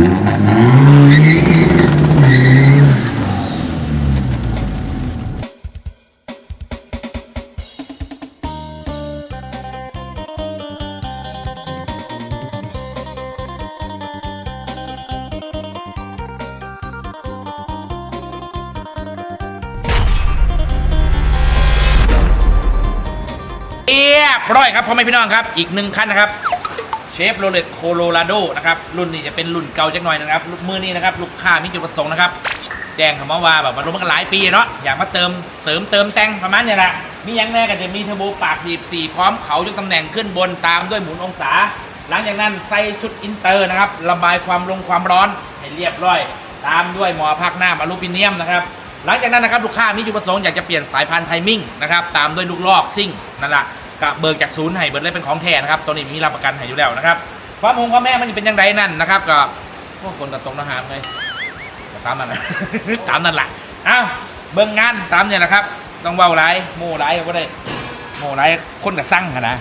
เรียบร้อยครับพ่อแม่พี่น้องครับ อีกหนึ่งคันนะครับ ฟโรเลตโคโลราโดนะครับรุ่นนี้จะเป็นรุ่นเก่าจักหน่อยนะครับมือนี้นะครับลูกค้ามีจุดประสงค์นะครับ แจ้งคำว่าว่าแบบมันรวมกันหลายปีเนาะอยากมาเติมเสริมเติมแต่งประมาณเนี้แหละมีอยังแน่ก็จะมีเทอร์โบปาก 44 พร้อมเขายกตำแหน่งขึ้นบนตามด้วยหมุนองศา หลังจากนั้นใส่ชุดอินเตอร์นะครับระบายความลงความร้อนให้เรียบร้อย ตามด้วยหมอพักหน้าอลูมิเนียมนะครับหลังจากนั้นนะครับลูกค้ามีจุดประสงค์อยากจะเปลี่ยนสายพานธุ์ไทมิ่งนะครับตามด้วยลูกลอกซิ่งนั่นแหละ กะเบิกจากศูนย์ให้เบิร์ดเลยเป็นของแท้นะครับตัวนี้มีรับประกันให้อยู่แล้วนะครับความหงความแม่มันจะเป็นยังไงนั่นนะครับก็พวกคนกับตรงนะฮะเลยตามนั้นนะตามนั้นแหละเอ้าเบิ่งงานตามเนี่ยนะครับ ต้องเบาไรโม่ไรก็ได้โม่ไรคนกับสั่งนะ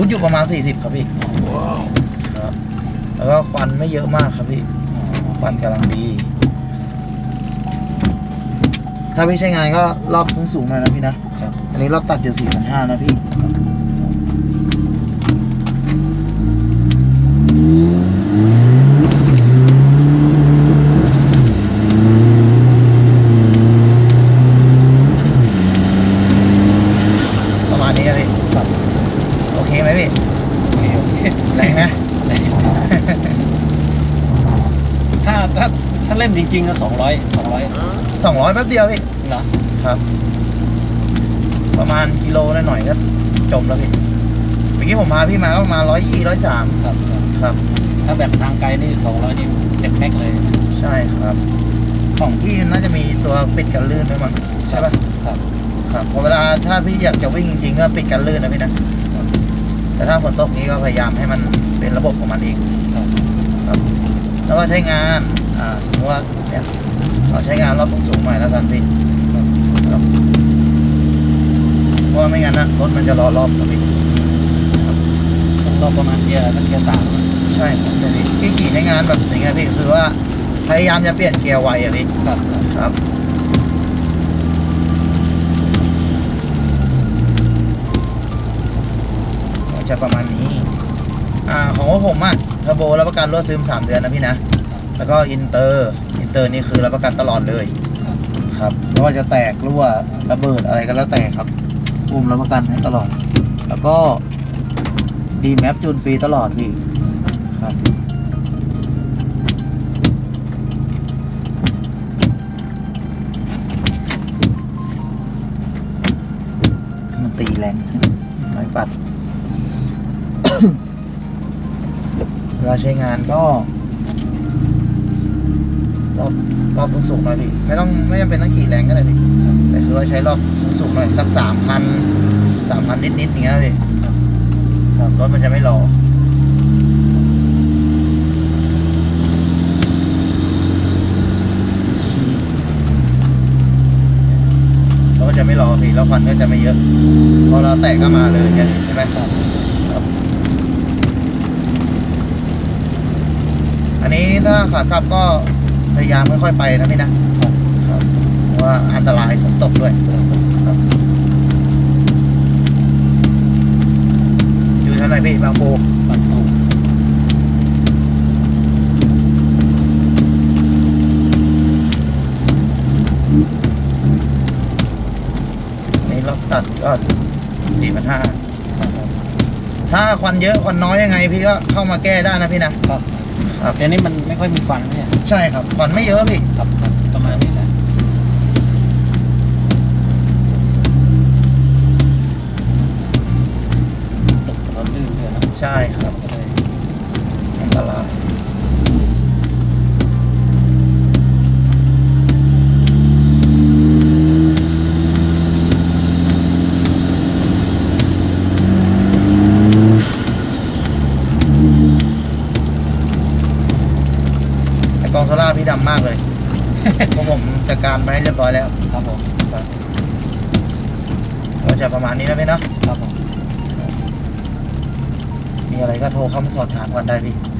ท่าไหร่บูทอยู่ประมาณ 40 ครับพี่ครับแล้วก็ควันไม่เยอะมากครับพี่ควันกำลังดี ถ้าพี่ใช้งานก็รอบสูงสูงๆหน่อยนะพี่นะครับอันนี้รอบตัดอยู่4,500นะพี่ ประมาณนี้ครับพี่ ครับ โอเคไหมพี่ โอเคโอเค แรงนะ ถ้าถ้าถ้า เล่นจริงๆก็สองร้อยสองร้อยสองร้อยแป๊บเดียวพี่เหรอครับ ประมาณกิโลละหน่อยก็จมแล้วพี่เมื่อกี้ผมพาพี่มาก็ประมาณร้อยยี่ร้อยสามครับครับครับ ถ้าแบบทางไกลนี่สองร้อยนี่เต็มแม็กเลย ใช่ครับ ของพี่น่าจะมีตัวปิดกันลื่นด้วยมั้งใช่ปะครับ ครับพอเวลาถ้าพี่อยากจะวิ่งจริงๆก็ปิดกันลื่นนะพี่นะแต่ถ้าฝนตกนี้ก็พยายามให้มันเป็นระบบของมันเองครับครับแล้วก็ใช้งาน อ่าสมมติว่าเนี่ยเราใช้งานรอบสูงๆหน่อยแล้วกันพี่ครับเพราะว่าไม่งั้นนะรถมันจะรอรอบครับพี่ต้องรอบประมาณเกียร์ตั้งเกียร์สามใช่ครับแต่พี่ที่ขี่ใช้งานแบบอย่างเงี้ยพี่คือว่าพยายามจะเปลี่ยนเกียร์ไวอะพี่ครับครับครับก็จะประมาณนี้ อ่าของว่าผมอะเทอร์โบรับประกันรถซึมสามเดือนนะพี่นะ แล้วก็อินเตอร์ อินเตอร์นี่คือรับประกันตลอดเลย ครับไม่ว่าจะแตกรั่วระเบิดอะไรก็แล้วแต่ครับอุ้มรับประกันให้ตลอด แล้วก็ดีแมปจูนฟรีตลอดพี่ครับมันตีแรงไม้ปัดเวลาใช้งานก็ รอบสูงหน่อยพี่ไม่ต้องไม่จำเป็นต้องขี่แรงก็ได้พี่แต่คือว่าใช้รอบสูงๆหน่อยสักสามพันสามพันนิดๆอย่างเงี้ยพี่รถมันจะไม่รอรถมันจะไม่รอพี่แล้วควันก็จะไม่เยอะ พอเราแตกก็มาเลยใช่ไหมครับอันนี้ถ้าขาขับก็ ยายามค่อยๆไปนะพี่นะครับเพราะว่าอันตรายฝนตกด้วยครับอยู่ทางไหนพี่บางปูปัดตูนี่ล็อกตัดก็สี่พันห้าครับผมถ้าควันเยอะควันน้อยยังไง พี่ก็เข้ามาแก้ได้นะพี่นะครับ ครับแต่นี่มันไม่ค่อยมีควันเนี่ยใช่ครับควันไม่เยอะพี่ ครับ อกองโซล่าร์พี่ดำมากเลยเพราะผมจัดการไปให้เรียบร้อยแล้วครับผมครับก็จะประมาณนี้นะพี่เนาะครับผมมีอะไรก็โทรเข้ามาสอบถามกันได้พี่ค